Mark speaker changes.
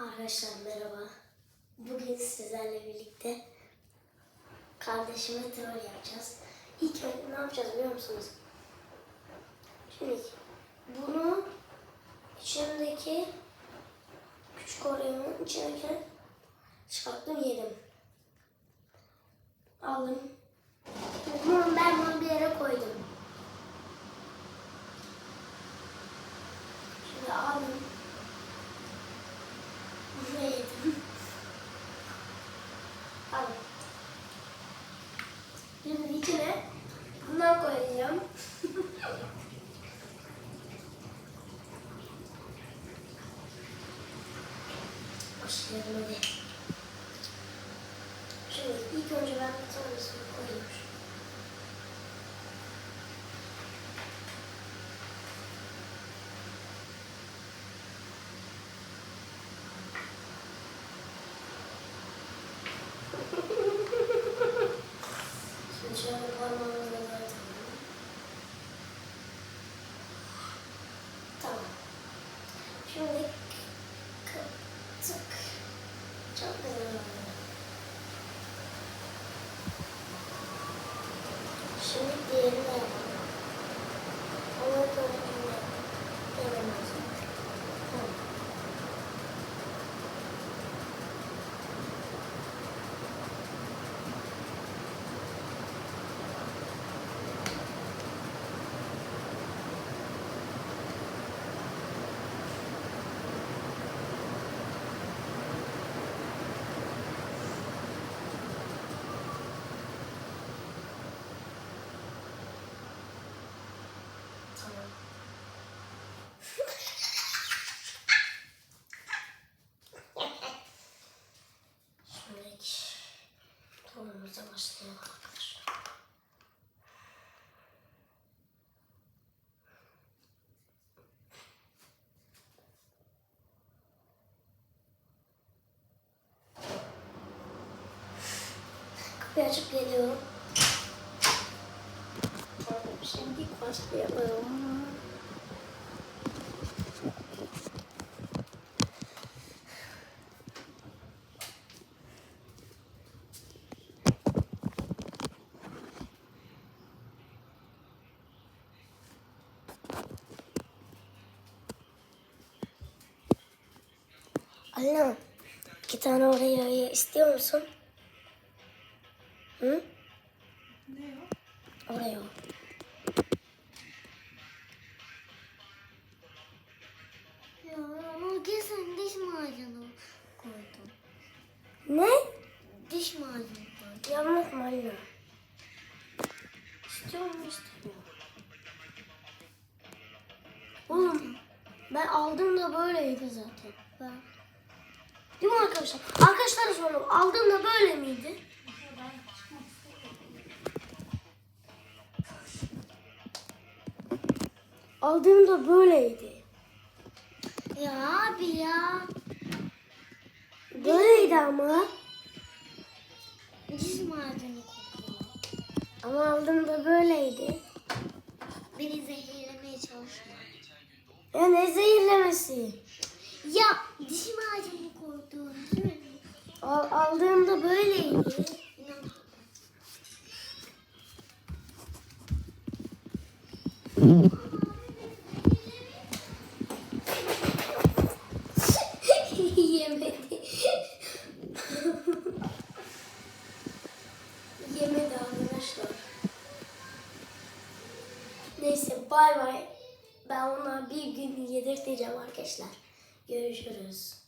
Speaker 1: Arkadaşlar merhaba. Bugün sizlerle birlikte kardeşime troll yapacağız. İlk önce ne yapacağız biliyor musunuz? Şimdi bunu içindeki küçük oreo'nun içindeki çıkarttım yedim. Aldım. Bunu ben bunu bir yere koydum. Şimdi aldım. Buraya yedim. Aldım. Şimdi içine bundan koyacağım. Başlayalım hadi. Şimdi ilk önce ben bir tanesini koyayım. Şimdi şöyle parmağımızla böyle tamam. Tamam. Şimdi kıttık. Çok güzel oldu. Şimdi diğerini de yapalım. Ama ilk önce bunu yapalım. Tamam. Tamam. Şimdi arkadaşlar. Kapıyı açıp geliyorum. Şimdi başlayalım. Anne, iki tane oraya istiyor musun? Hı?
Speaker 2: Ne o?
Speaker 1: Oraya.
Speaker 3: Ya ama kesin diş macunu koydum.
Speaker 1: Ne?
Speaker 3: Diş macunu koydum.
Speaker 1: Yanlış mı anne? İstiyor mu istemiyor? Oğlum ben aldım da böyleydi zaten.
Speaker 3: Bak.
Speaker 1: Değil mi arkadaşlar? Arkadaşlara sordum. Aldım da böyle miydi? Aldığımda böyleydi.
Speaker 3: Ya abi ya.
Speaker 1: Böyleydi ama.
Speaker 3: Diş macunu kokuyor.
Speaker 1: Ama aldığımda böyleydi.
Speaker 3: Beni zehirlemeye çalışma.
Speaker 1: Ya ne zehirlemesi?
Speaker 3: Ya diş macunu koydum değil mi?
Speaker 1: Al, aldığımda böyleydi. Yemedi. Yemedi arkadaşlar. Neyse bay bay. Ben ona bir gün yedirteceğim arkadaşlar. Görüşürüz.